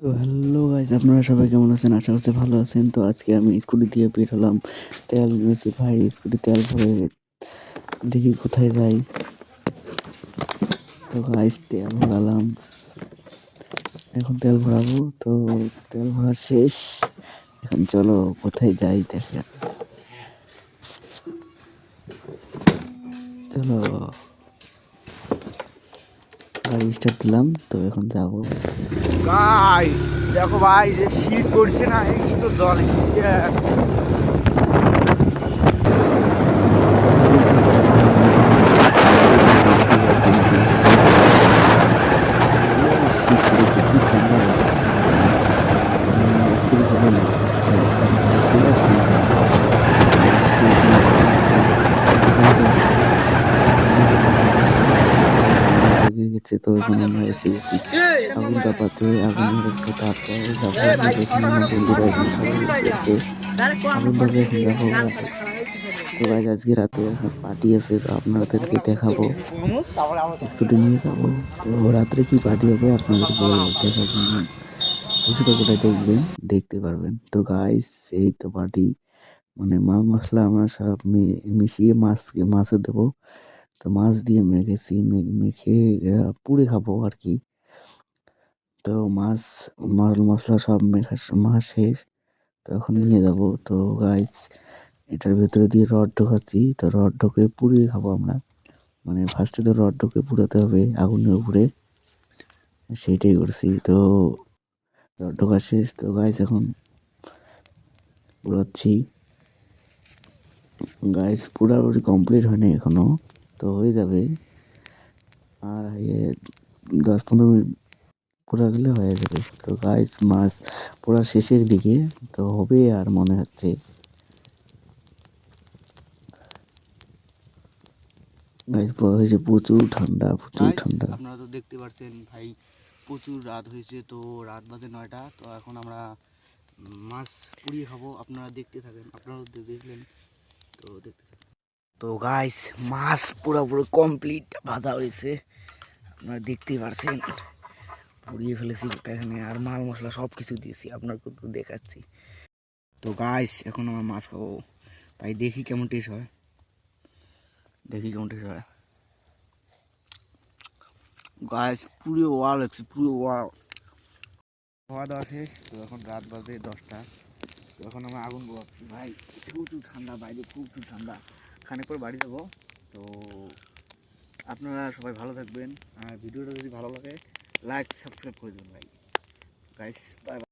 তো hello guys আপনারা সবাই কেমন আছেন? আশা করছি ভালো আছেন। তো আজকে আমি স্কুটি দিয়ে বের হলাম। তেল নিয়েছি ভাই, স্কুটি তেল ভরে দেখি কোথায় যাই। তো গাইজ তেল ভরালাম। এখন তেল ভরাবো। তো তেল ভরা শেষ। এখন চলো কোথায় যাই দেখে। চলো। স্টার্ট দিলাম, তো এখন যাব। গাইস দেখো ভাই, যে শীত পড়ছে না, এই শীত জল নিচ্ছে শীত পড়েছে খুব ঠান্ডা স্কুলে যাবে না গেছে তো এখন আমরা এসে গেছি আগুন তাপাতে আগুনের একটু যাব বন্ধুরা আগুন এখন যাব। তো গাছ আজকে রাতে পার্টি আছে তো আপনাদেরকে দেখাবো। স্কুটি নিয়ে যাব। তো রাত্রে কি পার্টি হবে আপনাদেরকে দেখার জন্য দেখবেন দেখতে পারবেন। তো গাইস এই তো পার্টি মানে মাল মশলা আমরা সব মি- মিশিয়ে মাছকে মাছে দেবো। তো মাছ দিয়ে মেখেছি মেখে পুড়ে খাব আর কি তো মাছ মাল মশলা সব মেখা মাখা শেষ তো এখন নিয়ে যাব তো গাইস এটার ভেতরে দিয়ে রড ঢোকাচ্ছি তো রড ঢোকে পুড়িয়ে খাব আমরা মানে ফার্স্টে তো রড ঢোকে পুড়াতে হবে আগুনের উপরে সেইটাই করছি তো রড ঢোকা শেষ তো গাইস এখন পুড়াচ্ছি গাইস পুরাপুরি কমপ্লিট হয়নি এখনও তো হয়ে যাবে। আর ইয়ে দশ পনেরো মিনিট পুরা গেলে হয়ে যাবে। তো গাইস মাছ পুরা শেষের দিকে তো হবে আর মনে হচ্ছে। গাইস হয়েছে প্রচুর ঠান্ডা প্রচুর ঠান্ডা। আপনারা তো দেখতে পাচ্ছেন ভাই প্রচুর রাত হয়েছে তো রাত বাজে নয়টা। তো এখন আমরা মাছ পুড়িয়ে খাব। আপনারা দেখতে থাকেন আপনারাও দেখলেন তো দেখতে তো গাইস মাছ পুরোপুরি কমপ্লিট ভাজা হয়েছে। আপনারা দেখতেই পারছেন, পুড়িয়ে ফেলেছি এখানে, আর মাল মশলা সব কিছু দিয়েছি আপনাকে তো দেখাচ্ছি। তো গাইস এখন আমার মাছ খাব। ভাই, দেখি কেমন টেস্ট হয়। দেখি কেমন টেস্ট হয়। গাছ পুরো ওয়া লাগছে, পুরো ওয়া খাওয়া দাওয়া শেষ, তো এখন রাত বাজে দশটা। তো এখন আমরা আগুন পোয়াচ্ছি ভাই, প্রচুর ঠান্ডা, বাইরে প্রচুর ঠান্ডা। খানিক পর বাড়ি যাব। তো আপনারা সবাই ভালো থাকবেন। আর ভিডিওটা যদি ভালো লাগে লাইক সাবস্ক্রাইব করে দেবেন ভাই। Guys bye